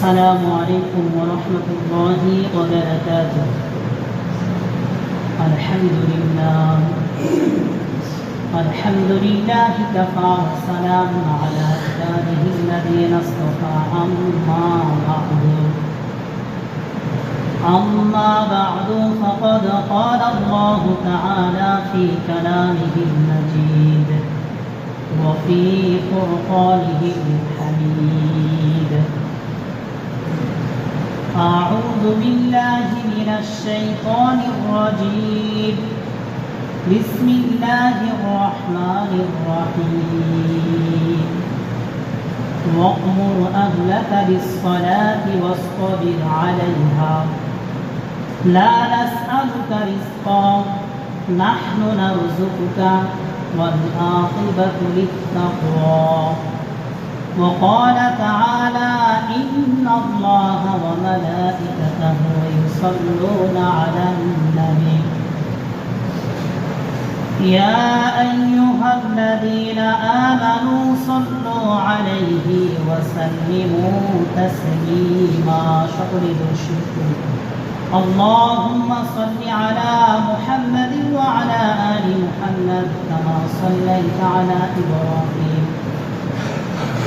السلام عليكم ورحمة الله وبركاته. الحمد لله. الحمد لله كفى وسلام على عباده الذين اصطفى. أما بعد. أما بعد فقد قال الله تعالى في كلامه المجيد وفي فرقانه الحميد أعوذ بالله من الشيطان الرجيم. بسم الله الرحمن الرحيم. وأمر أهلك بالصلاة واصطبر عليها. لا نسألك رزقا نحن نرزقك والعاقبة للتقوى. وقال تعالى إن الله وملائكته يصلون على النبي. يا أيها الذين آمنوا صلوا عليه وسلموا تسليما. شكر الشكر اللهم صل على محمد وعلى آل محمد كما صليت على إبراهيم.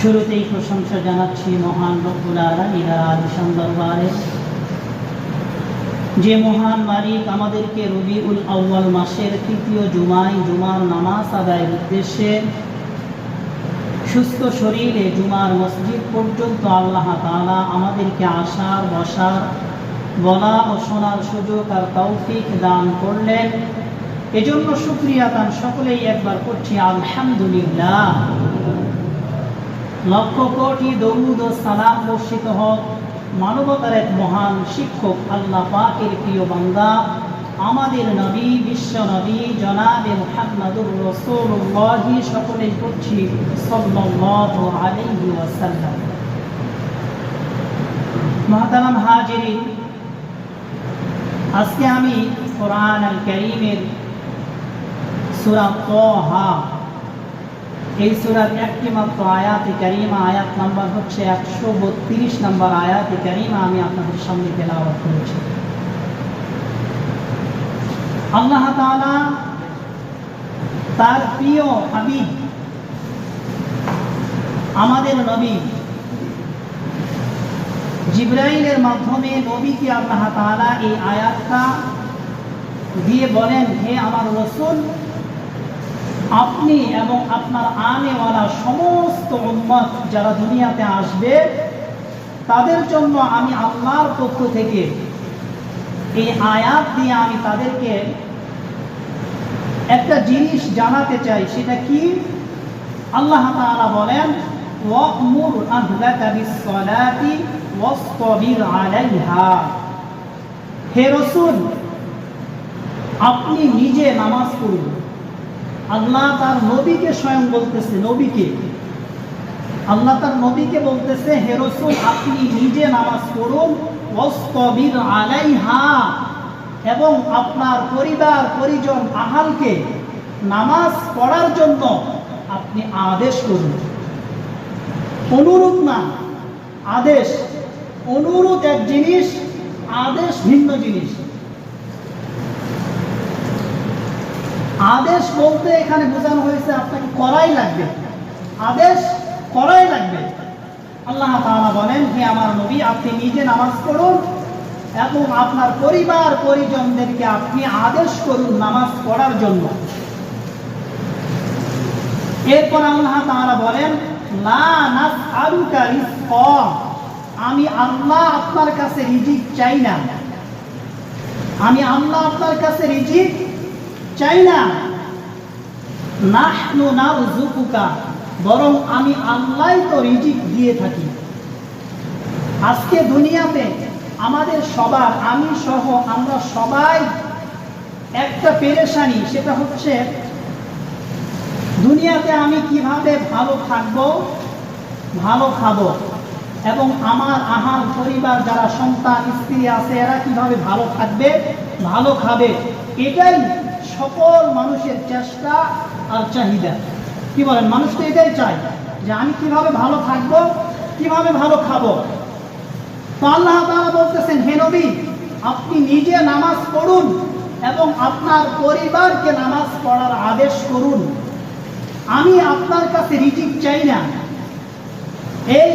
শুরুতেই প্রশংসা জানাচ্ছি মহান রব্বুল আলমিনার আলিশান দরবারে যে মহান মালিক আমাদেরকে রবিউল আউ্য়াল মাসের তৃতীয় জুমাই, জুমার নামাজ আদায়ের উদ্দেশ্যে সুস্থ শরীরে জুমার মসজিদ পর্যন্ত আল্লাহ তাআলা আমাদেরকে আসার বসার, বলা ও শোনার সুযোগ আর তৌফিক দান করলেন। এজন্য সুক্রিয়া দান সকলেই একবার করছি, আলহামদুলিল্লাহ। লক্ষ কোটি দৌদ সালাম বর্ষিত হোক। মানবতার এক মহান শিক্ষক আল্লাহ পাকের প্রিয় বান্দা, আমাদের নবী, বিশ্ব নবী, জনাবে মুহাম্মাদুর সকলেই করছি আলাইহি ওয়াসাল্লাম। মহতারাম আজকে আমি কোরআন আল করিমের সূরা এই সুরার একটি মাত্র আয়াতে কারিমা, আয়াত নাম্বার হচ্ছে একশো বত্রিশ নাম্বার আয়াতে কারিমা আমি আপনাদের সামনে তেলাওয়াত করেছি। আল্লাহ তার প্রিয় হাবিব, আমাদের নবী জিব্রাইলের মাধ্যমে নবীকে আল্লাহ তাআলা এই আয়াতটা দিয়ে বলেন, হে আমার রসুল আপনি এবং আপনার আনেওয়ালা সমস্ত উম্মত যারা দুনিয়াতে আসবে, তাদের জন্য আমি আল্লাহর পক্ষ থেকে এই আয়াত দিয়ে আমি তাদেরকে একটা জিনিস জানাতে চাই, সেটা কি? আল্লাহ তাআলা বলেন হে রাসূল, আপনি নিজে নামাজ পড়ুন। আল্লাহ তার নবীকে স্বয়ং বলতেছে, নবীকে। আল্লাহ তার নবীকে বলতেছে, হে রসুল, আপনি নিজে নামাজ পড়ুন, ওয়াসতাবির আলাইহা, এবং আপনার পরিবার, পরিজন, আহালকে নামাজ পড়ার জন্য আপনি আদেশ করুন। অনুরোধ না, আদেশ। অনুরোধ এক জিনিস, আদেশ ভিন্ন জিনিস। আদেশ বলতে এখানে বোঝানো হয়েছে আপনাকে করাই লাগবে। আদেশ করাই লাগবে। আল্লাহ তাআলা বলেন, হে আমার নবী, আপনি নিজে নামাজ পড়ুন এবং আপনার পরিবার, পরিজনদেরকে আপনি আদেশ করুন নামাজ পড়ার জন্য। এরপর আল্লাহ তাআলা বলেন রিজকা। আমি আল্লাহ আপনার কাছে রিজিক চাই না। আমি আল্লাহ আপনার কাছে রিজিক চাই না নাহনু নারযুকুকা বরং আমি আল্লাহ তো রিজিক দিয়ে থাকি। আজকে দুনিয়াতে আমাদের সবার, আমি সহ আমরা সবাই একটা পেরেশানি, সেটা হচ্ছে দুনিয়াতে আমি কীভাবে ভালো থাকব, ভালো খাব, এবং আমার আহার পরিবার, যারা সন্তান, স্ত্রী আছে, এরা কীভাবে ভালো থাকবে, ভালো খাবে, এটাই সকল মানুষের চেষ্টা আর চাহিদা। কি বলেন? মানুষ তো এটাই চায় যে আমি কীভাবে ভালো থাকব, কীভাবে ভালো খাব। তো আল্লাহ তাআলা বলতেছেন, হে নবী, আপনি নিজে নামাজ পড়ুন এবং আপনার পরিবারকে নামাজ পড়ার আদেশ করুন। আমি আপনার কাছে রিজিক চাই না। এই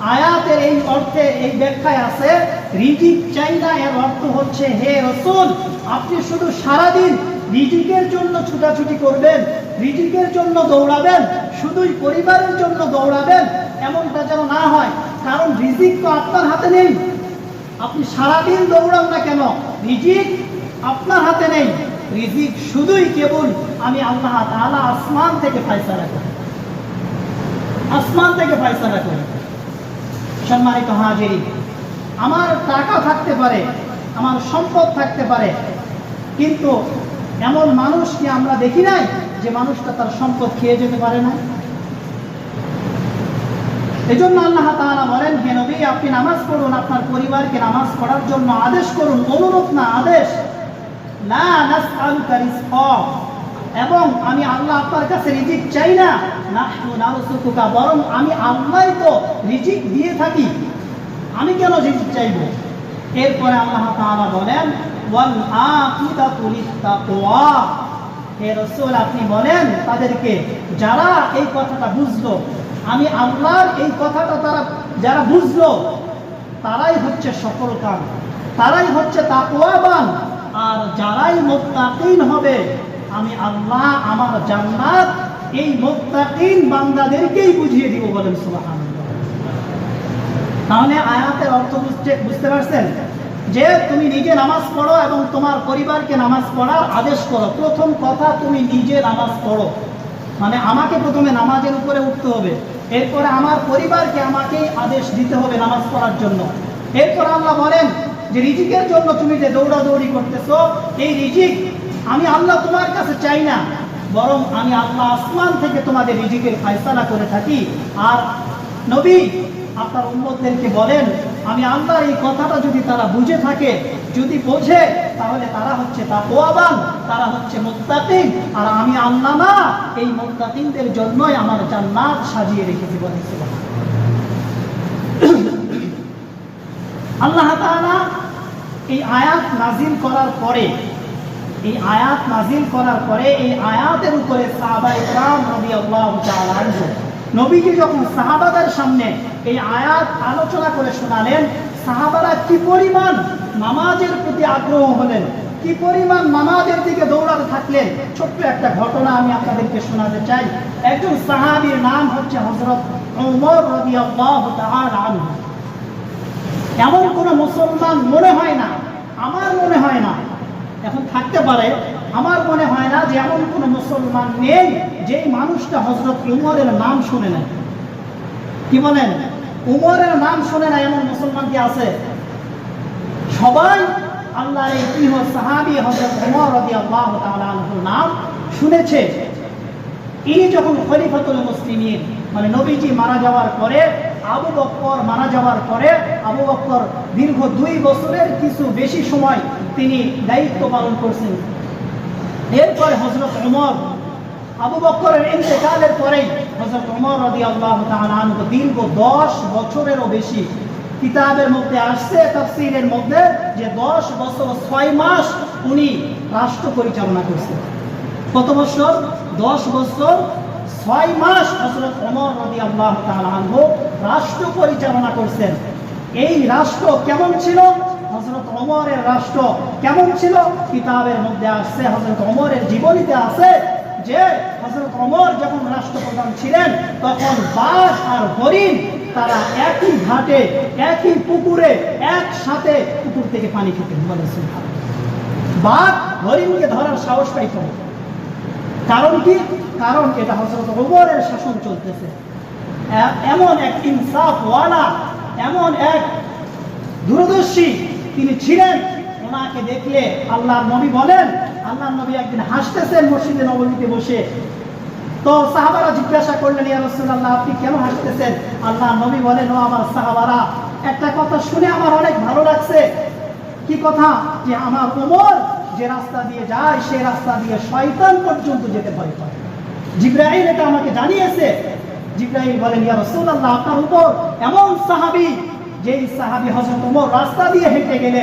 আয়াতের এই অর্থে, এই ব্যাখ্যায় আছে, রিজিক না এর অর্থ হচ্ছে, হে রসুল, আপনি শুধু সারাদিন রিজিকের জন্য ছুটাছুটি করবেন, রিজিকের জন্য দৌড়াবেন, শুধুই পরিবারের জন্য দৌড়াবেন, এমনটা যেন না হয়, কারণ রিজিক তো আপনার হাতে নেই। আপনি সারাদিন দৌড়ান না কেন? রিজিক আপনার হাতে নেই। রিজিক শুধুই কেবল আমি আল্লাহ তাআলা আসমান থেকে ফায়সালা করি। আসমান থেকে ফায়সালা করি। সম্মানিত হাজিরি, আমার টাকা থাকতে পারে, আমার সম্পদ থাকতে পারে, কিন্তু এমন মানুষ কি আমরা দেখি নাই যে মানুষটা তার সম্পদ খেয়ে যেতে পারে না? এজন্য আল্লাহ তাআলা বলেন, হে নবী, আপনি নামাজ পড়ুন, আপনার পরিবারকে নামাজ পড়ার জন্য আদেশ করুন, অনুরোধ না, আদেশ না এবং আমি আল্লাহ আপনার কাছে রিজিক চাই না। নারসুকুকা, বরং আমি আল্লাহই তো রিজিক দিয়ে থাকি। আমি কেন রিজিক চাইব? এরপরে আল্লাহ তাআলা বলেন আপনি বলেন তাদেরকে, যারা এই কথাটা বুঝলো, আমি আল্লাহর এই কথাটা তারা, যারা বুঝলো, তারাই হচ্ছে সফল তারাই হচ্ছে তাকওয়াবান, আর যারাই মুত্তাকিন হবে আমি আল্লাহ আমার জান্নাত এই মুত্তাকিন বান্দাদেরকেই বুঝিয়ে দিব বলেন সুবহানাল্লাহ। তাহলে আয়াতের অর্থ বুঝতে বুঝতে পারছেন? যে তুমি নিজে নামাজ পড়ো এবং তোমার পরিবারকে নামাজ পড়ার আদেশ করো। প্রথম কথা তুমি নিজে নামাজ পড়ো। মানে আমাকে প্রথমে নামাজের উপরে উঠতে হবে। এরপরে আমার পরিবারকে আমাকেই আদেশ দিতে হবে নামাজ পড়ার জন্য। এরপর আল্লাহ বলেন যে রিজিকের জন্য তুমি যে দৌড়াদৌড়ি করতেছো, এই রিজিক আমি আল্লাহ তোমার কাছে চাই না, বরং আমি আল্লাহ আসমান থেকে তোমাদের রিজিকের ফায়সালা করে থাকি। আর নবী, আপনার উম্মতদেরকে বলেন, আমি আল্লাহর এই কথাটা যদি তারা বুঝে থাকে, যদি বোঝে, তাহলে তারা হচ্ছে তাকওয়াবান, তারা হচ্ছে মুত্তাকিন। আর আমি আল্লাহ না, এই মুত্তাকিনদের জন্যই আমার জান্নাত সাজিয়ে রেখেছি বলেন আল্লাহ তাআলা এই আয়াত নাজিল করার পরে এই আয়াত নাজিল করার পরে এই আয়াতের উপরে সাহাবা ইকরাম তাআলা আনহু। নবীজি যখন সাহাবাদের সামনে এই আয়াত আলোচনা করে শোনালেন, সাহাবারা কি পরিমাণ নামাজের প্রতি আগ্রহ হলেন, কি পরিমাণ নামাজের দিকে দৌড়াতে থাকলেন, ছোট্ট একটা ঘটনা আমি আপনাদেরকে শোনাতে চাই। একজন সাহাবীর নাম হচ্ছে হজরত ওমর আনহু। এমন কোন মুসলমান মনে হয় না, আমার মনে হয় না এখন থাকতে পারে, আমার মনে হয় না যে এমন কোন মুসলমান নেই যেই মানুষটা হজরত উমরের নাম শুনে নাই। কি বলেন? উমরের নাম শুনে না এমন মুসলমান কি আছে? সবাই আল্লাহ সাহাবি হজরত উমর নাম শুনেছে। ইনি যখন খলিফাতুল মুসলিমিন মানে নবীজি মারা যাওয়ার পরে আবু বক্কর মারা যাওয়ার পরে আবু বক্কর দীর্ঘ দুই বছরের কিছু বেশি সময় তিনি দায়িত্ব পালন করছেন। এরপরে হজরত ওমর আবু বক্করের ইন্তেকালের পরেই হজরত ওমর রদি আল্লাহ আনহু দীর্ঘ দশ বছরেরও বেশি কিতাবের মধ্যে আসছে, তাফসীরের মধ্যে যে দশ বছর ছয় মাস উনি রাষ্ট্র পরিচালনা করছেন। কত বছর? দশ বছর, ছয় মাস হজরত ওমর রদি আল্লাহ আনহু রাষ্ট্র পরিচালনা করছেন। এই রাষ্ট্র কেমন ছিল? হজরত ওমরের রাষ্ট্র কেমন ছিল? কিতাবের মধ্যে আসছে হজরত ওমরের জীবনীতে আছে যে হজরত ওমর যখন রাষ্ট্রপ্রধান ছিলেন, তখন বাঘ আর হরিণ তারা একই ঘাটে, একই পুকুরে একসাথে পুকুর থেকে পানি খেতেন। বলে সুবহানাল্লাহ। বাঘ, হরিণকে ধরার সাহস পাইত কারণ কি? কারণ এটা হজরত ওমরের শাসন চলতেছে। এমন এক ইনসাফওয়ালা, এমন এক দূরদর্শী তিনি ছিলেন। ওনাকে দেখলে আল্লাহর নবী বলেন, আল্লাহর নবী একদিন হাসতেছেন মসজিদে নবমীতে বসে। তো সাহাবারা জিজ্ঞাসা করলেন, ইয়া আপনি কেন হাসতেছেন? আল্লাহ নবী বলেন, ও আমার সাহাবারা, একটা কথা শুনে আমার অনেক ভালো লাগছে। কি কথা? যে আমার ওমর যে রাস্তা দিয়ে যায় সে রাস্তা দিয়ে শয়তান পর্যন্ত যেতে ভয় পায়। জিব্রাইল এটা আমাকে জানিয়েছে। জিব্রাইল বলেন, ইয়া রাসূলুল্লাহ, আপনার উপর এমন সাহাবী, যেই সাহাবী ওমর রাস্তা দিয়ে হেঁটে গেলে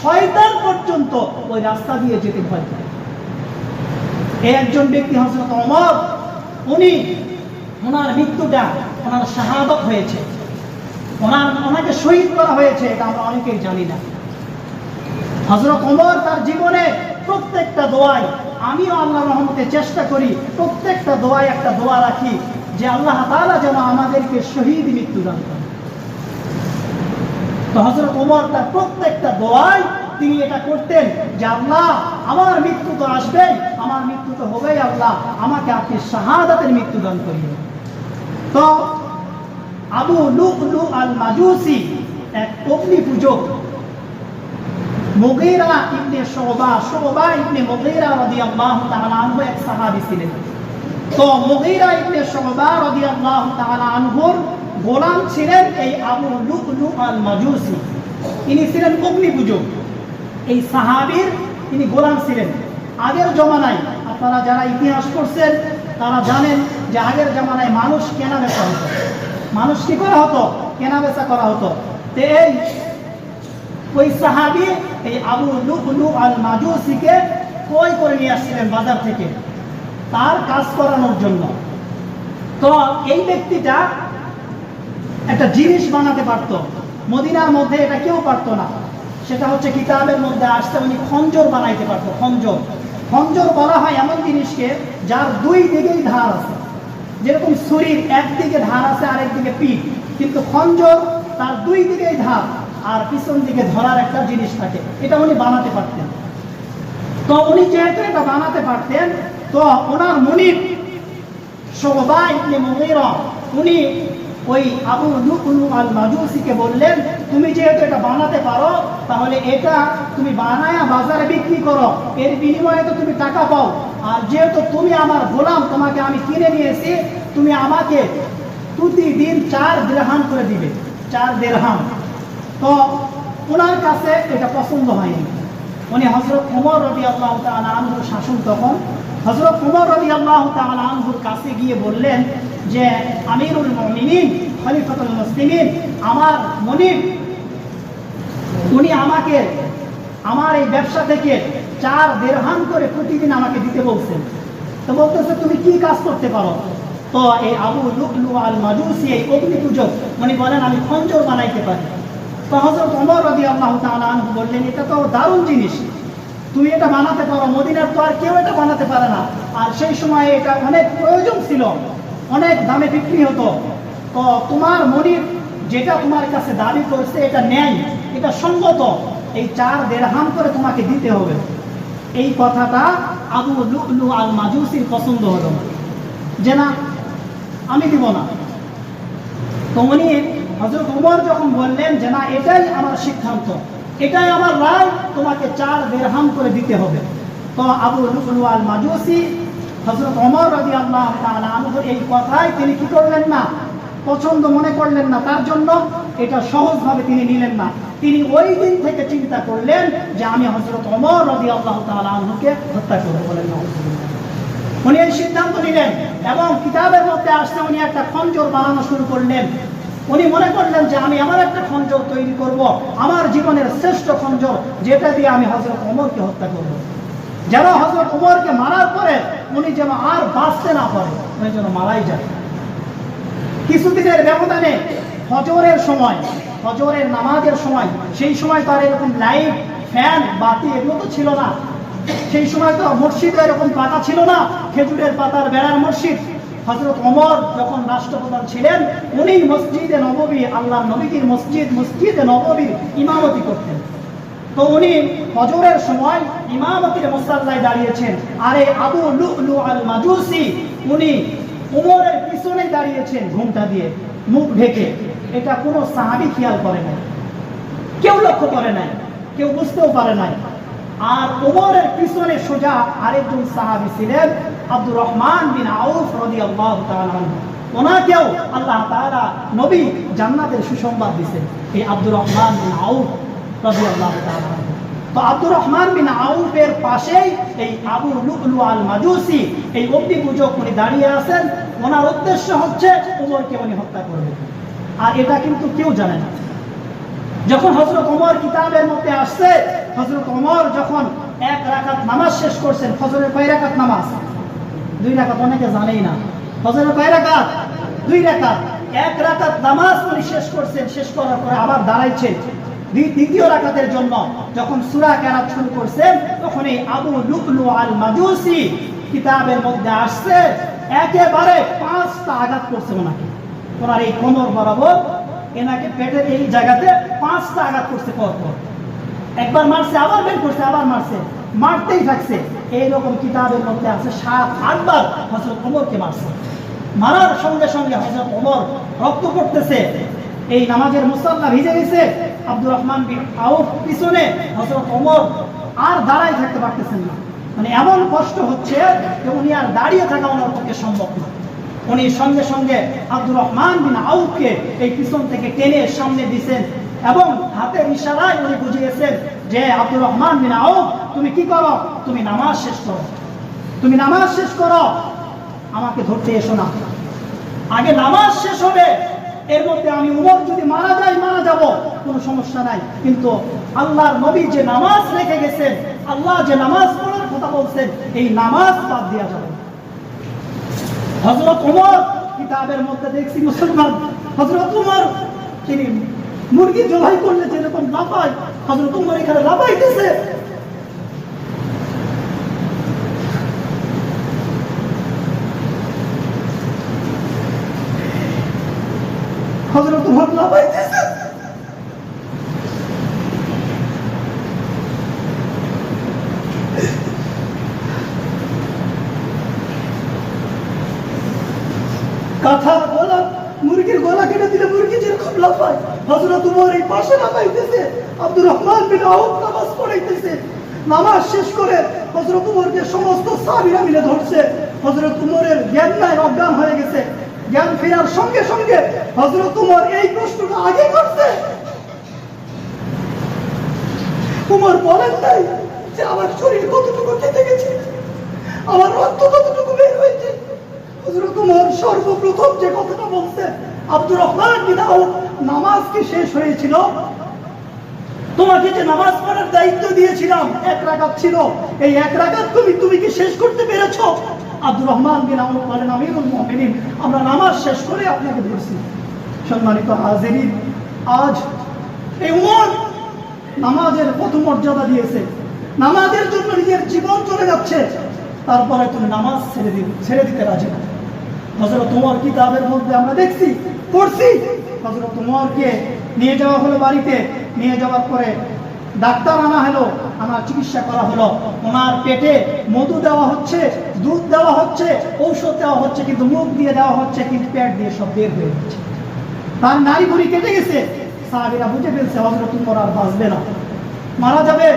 শয়তান পর্যন্ত ওই রাস্তা দিয়ে যেতে ভয় পায়। একজন ব্যক্তি ওমর, উনি ওনার মৃত্যুটা ওনার শাহাদত হয়েছে। ওনার ওনাকে শহীদ করা হয়েছে, এটা আমরা অনেকেই জানি না। হজরত ওমর তার জীবনে প্রত্যেকটা দোয়ায়, আমিও আল্লাহ রহমতে চেষ্টা করি, প্রত্যেকটা দোয়ায় একটা দোয়া রাখি যে আল্লাহ তাআলা যেন আমাদেরকে শহীদ মৃত্যু দান করেন। তো হজরত ওমর তার প্রত্যেকটা দোয়ায় তিনি এটা করতেন যে, আল্লাহ, আমার মৃত্যু তো আসবেই, আমার মৃত্যু তো হবেই, আল্লাহ, আমাকে আপনি শাহাদাতের মৃত্যু দান করিয়ে তো আবু লুকলু আল মাজুসি এক অগ্নি পূজক মুগীরা ইবনে শুবা শুবা ইবনে মুগীরা রাদিয়াল্লাহু তাআলা আনহু এক সাহাবী ছিলেন। তো মুগীরা ইবনে শুবা রাদিয়াল্লাহু তাআলা আনহুর গোলাম ছিলেন এই আবু লুকলু আল মাজুসি ইনি ছিলেন অগ্নি পূজক। এই সাহাবীর তিনি গোলাম ছিলেন। আগের জমানায় আপনারা যারা ইতিহাস পড়ছেন, তারা জানেন যে আগের জমানায় মানুষ কেনা বেচা হতো। মানুষ কি করা হতো? কেনা বেচা করা হতো। তো এই ওই সাহাবি, এই আবু লুকলু আল মাজুসিকে ক্রয় করে নিয়ে আসছিলেন বাজার থেকে? তার কাজ করানোর জন্য। তো এই ব্যক্তিটা একটা জিনিস বানাতে পারতো। মদিনার মধ্যে এটা কেউ পারতো না। সেটা হচ্ছে কিতাবের মধ্যে আসতে উনি খঞ্জর বানাইতে পারতো, খঞ্জর। খঞ্জর বলা হয় এমন জিনিসকে যার দুই দিকেই ধার আছে। যেরকম শরীর একদিকে ধার আছে আরেক দিকে পিঠ। কিন্তু খঞ্জর তার দুই দিকেই ধার, আর পিছন দিকে ধরার একটা জিনিস থাকে। এটা উনি বানাতে পারতেন। তো উনি যেহেতু এটা বানাতে পারতেন তো ওনার মনির মুগীরা, উনি ওই আবু আল মাজুসিকে বললেন, তুমি যেহেতু এটা বানাতে পারো, তাহলে এটা তুমি বানায়া বাজারে বিক্রি করো। এর বিনিময়ে তো তুমি টাকা পাও। আর যেহেতু তুমি আমার গোলাম, তোমাকে আমি কিনে নিয়েছি, তুমি আমাকে প্রতিদিন চার দেড়হাম করে দিবে। চার দেড়হাম। তো ওনার কাছে এটা পছন্দ হয়নি। উনি হজরত উমর রবি আল্লাহ আনহুর শাসন তখন। হজরত উমর রবি আল্লাহ আনহুর কাছে গিয়ে বললেন যে, আমিরুল মমিনিন, খলিফাতুল মুসলিমিন, আমার মনির উনি আমাকে, আমার এই ব্যবসা থেকে চার দেড়হাম করে প্রতিদিন আমাকে দিতে বলছেন। তো বলতেছে, তুমি কি কাজ করতে পারো? তো এই আবু লুকলু আল মাজুসি এই অগ্নি পুজো উনি বলেন, আমি খঞ্জর বানাইতে পারি। তো হজরত ওমর রদি আল্লাহ তালু বললেন, এটা তো দারুণ জিনিস। তুমি এটা বানাতে পারো। মদিনার তো আর কেউ এটা বানাতে পারে না। আর সেই সময় এটা অনেক প্রয়োজন ছিল। অনেক দামে বিক্রি হতো। তো তোমার মনির যেটা তোমার কাছে দাবি করছে, এটা নেয় এটা সঙ্গত। এই চার দেড়হাম করে তোমাকে দিতে হবে। এই কথাটা আবু লুকলু আল মাজুসির পছন্দ হলো যে না, আমি দিব না। তো উনি হজরত উমর যখন বললেন যে, না, এটাই আমার সিদ্ধান্ত, এটাই আমার রায়, তোমাকে চার দেড়হাম করে দিতে হবে। তো আবু লুকলু মাজুসি হজরত অমর রদি আল্লাহ আনহুর এই কথায় তিনি কি করলেন না, পছন্দ মনে করলেন না, তার জন্য এটা সহজভাবে তিনি নিলেন না। তিনি ওই দিন থেকে চিন্তা করলেন যে, আমি হজরত অমর রদি আল্লাহ আনহুকে হত্যা করব। বলেন উনি এই সিদ্ধান্ত নিলেন এবং কিতাবের মধ্যে আসতে উনি একটা খঞ্জর বানানো শুরু করলেন। উনি মনে করলেন যে আমি আমার একটা খঞ্জর তৈরি করব, আমার জীবনের শ্রেষ্ঠ খঞ্জর, যেটা দিয়ে আমি হজরত অমরকে হত্যা করব। যেন হজরত উমরকে মারার পরে উনি যেন আর বাঁচতে না পারে, উনি যেন মারাই যায়। কিছুদিনের ব্যবধানে ফজরের সময় হজরের নামাজের সময়, সেই সময় তার এরকম লাইট, ফ্যান, বাতি এগুলো তো ছিল না। সেই সময় তো মসজিদে এরকম পাতা ছিল না, খেজুরের পাতার বেড়ার মসজিদ। হজরত ওমর যখন রাষ্ট্রপ্রধান ছিলেন, উনি মসজিদে নববী আল্লাহ নবীজির মসজিদ, মসজিদে নববীর ইমামতি করতেন। তো উনি হজরের সময় ইমামতির মোসাল্লায় দাঁড়িয়েছেন। আরে আবু লুকলু আল মাজুসি উনি উমরের পিছনে দাঁড়িয়েছেন ঘুমটা দিয়ে, মুখ ঢেকে। এটা কোনো সাহাবি খেয়াল করে নাই। কেউ লক্ষ্য করে নাই, কেউ বুঝতেও পারে নাই। আর ওমরের পিছনে সোজা আরেকজন সাহাবী ছিলেন আব্দুর রহমান বিন আউফ তাআলা আনহু। ওনাকেও আল্লাহ তাআলা নবী জান্নাতের সুসংবাদ দিয়েছেন, এই আব্দুর রহমান বিন আউফ তাআলা আনহু। তো আব্দুর রহমান বিন আউফের পাশেই এই আবু লুকলু আল মাজুসি এই অগ্নি পূজক উনি দাঁড়িয়ে আছেন ওনার উদ্দেশ্য হচ্ছে উমরকে উনি হত্যা করবেন আর এটা কিন্তু কেউ জানে না যখন হজরত ওমর কিতাবের মধ্যে আসছে হজরত ওমর যখন এক রাকাত নামাজ শেষ করছেন ফজরের কয় রাকাত নামাজ? দুই রাকাত অনেকে জানেই না। ফজরের কয় রাকাত? দুই রাকাত। এক রাকাত নামাজ উনি শেষ করছেন, শেষ করার পরে আবার দাঁড়াইছেন। দ্বিতীয় রাকাতের জন্য যখন সুরা কেরাত শুরু করছেন তখন এই আবু লুকলু আল মাজুসি কিতাবের মধ্যে আসছে, একেবারে পাঁচটা আঘাত করছে ওনাকে। ওনার এই কোমর বরাবর এনাকে পেটের এই জায়গাতে পাঁচটা আঘাত করছে পর পর একবার মারছে, আবার বের করছে, আবার মারছে। মারতেই থাকছে। এইরকম কিতাবের মধ্যে আছে সাত, আটবার হজরত ওমরকে মারছে। মারার সঙ্গে সঙ্গে হজরত ওমর রক্ত করতেছে এই নামাজের মুসাল্লা ভিজে গেছে। আব্দুর রহমান বিন আউফ পিছনে হজরত ওমর আর দাঁড়াই থাকতে পারতেছেন না। মানে এমন কষ্ট হচ্ছে যে উনি আর দাঁড়িয়ে থাকা ওনার পক্ষে সম্ভব না। উনি সঙ্গে সঙ্গে আব্দুর রহমান বিন আউফকে এই পিছন থেকে টেনে সামনে দিছেন এবং হাতের ইশারায় উনি বুঝিয়েছেন যে আব্দুর রহমান বিন আউফ, তুমি কি করো? তুমি নামাজ শেষ করো। তুমি নামাজ শেষ করো। আমাকে ধরতে এসো না। আগে নামাজ শেষ হবে। এর মধ্যে আমি উমর যদি মারা যাই মারা যাব। কোনো সমস্যা নাই। কিন্তু আল্লাহর নবী যে নামাজ রেখে গেছেন, আল্লাহ যে নামাজ পড়ার কথা বলছেন, এই নামাজ বাদ দেওয়া যাবে। হজরত উমর কিতাবের মধ্যে দেখছি মুসলমান। হজরত উমর তিনি মুরগি জবাই করলে যেরকম লাফায় হজরত উমর এখানে লাফাইতেছে। হজরত উমর লাফাইতেছে। কাঁথার গলা মুরগির গলা কেটে দিলে মুরগি যেরকম লাফায়। হজরত উমর এই পাশে লাফাইতেছে আব্দুর রহমান বিন আউফ নামাজ পড়াইতেছে। নামাজ শেষ করে হজরত উমরকে সমস্ত সাহাবীরা মিলে ধরছে। হজরত উমরের জ্ঞান নাই, অজ্ঞান হয়ে গেছে। জ্ঞান ফেরার সঙ্গে সঙ্গে হজরত উমর এই প্রশ্নটা আগে করছে। উমর বলেন নাই যে আমার শরীর কতটুকু কেটে গেছে? আমার রক্ত কতটুকু বের হয়েছে? হযরত উমর সর্বপ্রথম যে কথাটা বলছে আব্দুর রহমান নামাজ কি শেষ হয়েছিল? তোমাকে যে নামাজ পড়ার দায়িত্ব দিয়েছিলাম, এক ছিল। এই এক তুমি তুমি কি শেষ করতে আব্দুর রহমান বিন বলেন আমরা নামাজ শেষ করে আপনাকে ধরছি। সম্মানিত হাজিরিন, আজ এই উমর নামাজের কত মর্যাদা দিয়েছে। নামাজের জন্য নিজের জীবন চলে যাচ্ছে। তারপরে তুমি নামাজ ছেড়ে দিতে ছেড়ে দিতে রাজি না। হজরত তোমার কিতাবের মধ্যে আমরা দেখছি, পড়ছি। হজরত তোমারকে নিয়ে যাওয়া হলো বাড়িতে, নিয়ে যাওয়ার পরে ডাক্তার আনা হলো আমার চিকিৎসা করা হলো। ওনার পেটে মধু দেওয়া হচ্ছে, দুধ দেওয়া হচ্ছে, ঔষধ দেওয়া হচ্ছে, কিন্তু মুখ দিয়ে দেওয়া হচ্ছে, কিন্তু পেট দিয়ে সব বের হয়ে যাচ্ছে তার নারী ভুড়ি কেটে গেছে। সাহাবিরা বুঝে ফেলছে হজরত উমর আর বাঁচবে না। মারা যাবে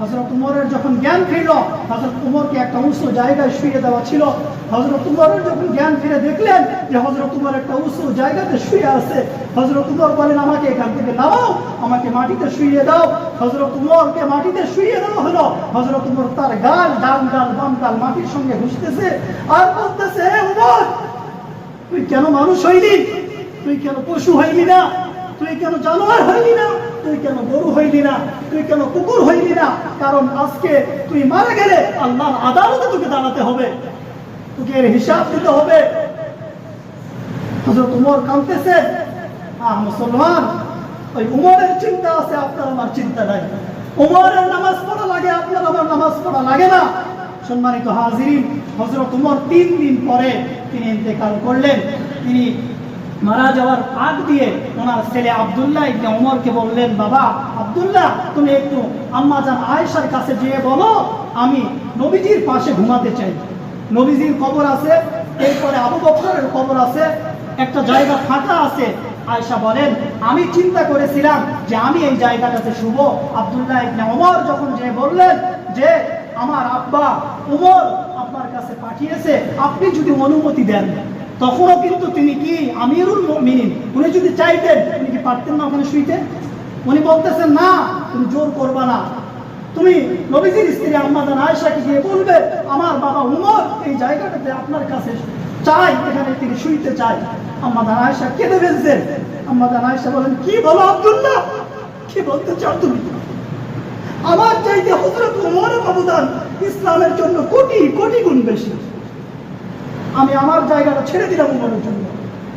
হজরত উমরের যখন জ্ঞান ফিরল হজরত উমরকে একটা উঁচু জায়গায় শুয়ে দেওয়া ছিল। হজরত উমরের যখন জ্ঞান ফিরে দেখলেন যে হজরত উমর একটা উঁচু জায়গাতে শুয়ে আছে হজরত উমর বলেন, আমাকে এখান থেকে নামাও, আমাকে মাটিতে শুয়ে দাও। হজরত উমরকে মাটিতে শুয়ে দেওয়া হলো। হজরত উমর তার গাল, ডান গাল, বাম গাল মাটির সঙ্গে ঘুষতেছে আর বলতেছে, "হে উমর, তুই কেন মানুষ হইলি? তুই কেন পশু হইলি না? তুই কেন জানোয়ার হইলি না? তুই কেন গরু হইলি না? তুই কেন কুকুর হইলি না? কারণ আজকে তুই মারা গেলে আল্লাহর আদালতে তোকে দাঁড়াতে হবে। তোকে এর হিসাব দিতে হবে। হজরত উমর মুসলমান, ওই উমরের চিন্তা আছে, আপনার আমার চিন্তা নাই। উমরের নামাজ পড়া লাগে, আপনার আমার নামাজ পড়া লাগে না। সম্মানিত হাজিরিন হজরত উমর তিন দিন পরে তিনি ইন্তেকাল করলেন। তিনি মারা যাওয়ার আগ দিয়ে ওনার ছেলে আব্দুল্লাহ ইবনে ওমরকে বললেন, বাবা, আব্দুল্লাহ, তুমি একটু আম্মা জান আয়েশার কাছে যেয়ে বলো, আমি নবীজির পাশে ঘুমাতে চাই। নবীজির কবর আছে, এরপরে আবু বকরের কবর আছে, একটা জায়গা ফাঁকা আছে। আয়সা বলেন, আমি চিন্তা করেছিলাম যে আমি এই জায়গাটাতে শুভ আব্দুল্লাহ ইবনে ওমর যখন যে বললেন যে, আমার আব্বা উমর আপনার কাছে পাঠিয়েছে, আপনি যদি অনুমতি দেন। তখনও কিন্তু তিনি কি? আমিরুল মুমিনিন। উনি যদি চাইতেন, উনি কি পারতেন না ওখানে শুইতে? উনি বলতেছেন, না, তুমি জোর করবা না। তুমি নবীজির স্ত্রী আম্মাদান আয়েশাকে গিয়ে বলবে, আমার বাবা উমর এই জায়গাটাতে আপনার কাছে চাই, এখানে তিনি শুইতে চাই। আম্মাদান আয়েশা কেঁদে ফেলছেন। আম্মাদান আয়েশা বলেন, কি বলো আব্দুল্লাহ? কি বলতে চাও তুমি? আমার চাইতে হজরত উমরের অবদান ইসলামের জন্য কোটি কোটি গুণ বেশি। আমি আমার জায়গাটা ছেড়ে দিলাম উমরের জন্য।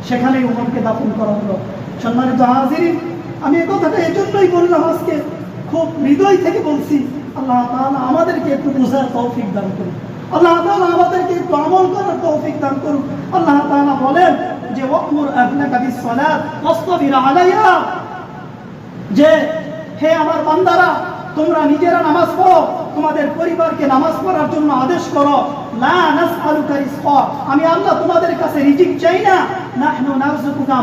সেখানেই উমরকে দাফন করা হলো। সম্মানিত হাজিরিন আমি এই কথাটা এজন্যই বললাম আজকে, খুব হৃদয় থেকে বলছি, আল্লাহ তাআলা আমাদেরকে একটু বোঝার তৌফিক দান করুন। আল্লাহ তাআলা আমাদেরকে একটু আমল করার তৌফিক দান করুন। আল্লাহ তাআলা বলেন যে ওয়াকমুর আবনাকা বিসসালাত, ওয়াসতাবির আলাইহা। যে, হে আমার বান্দারা, তোমরা নিজেরা নামাজ পড়ো, তোমাদের পরিবারকে নামাজ পড়ার জন্য আদেশ করো আমি আল্লাহ তোমাদের কাছে রিজিক চাই না।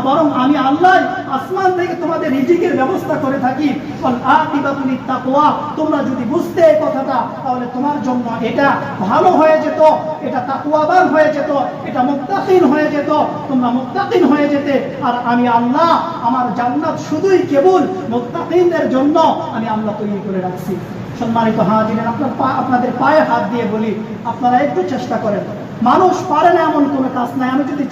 বরং আমি আল্লাহ আসমান থেকে তোমাদের রিজিকের ব্যবস্থা করে থাকি। তোমরা যদি বুঝতে কথাটা, তাহলে তোমার জন্য এটা ভালো হয়ে যেত, এটা তাকওয়াবান হয়ে যেত, এটা মুত্তাকিন হয়ে যেত, তোমরা মুত্তাকিন হয়ে যেতে। আর আমি আল্লাহ, আমার জান্নাত শুধুই কেবল মুত্তাকিনদের জন্য আমি আল্লাহ তৈরি করে রাখছি। সম্মানিত হাজিরেন আপনার পা, আপনাদের পায়ে হাত দিয়ে বলি, আপনারা একটু চেষ্টা করেন। মানুষ পারে না এমন কোনো কাজ নাই। আমি যদি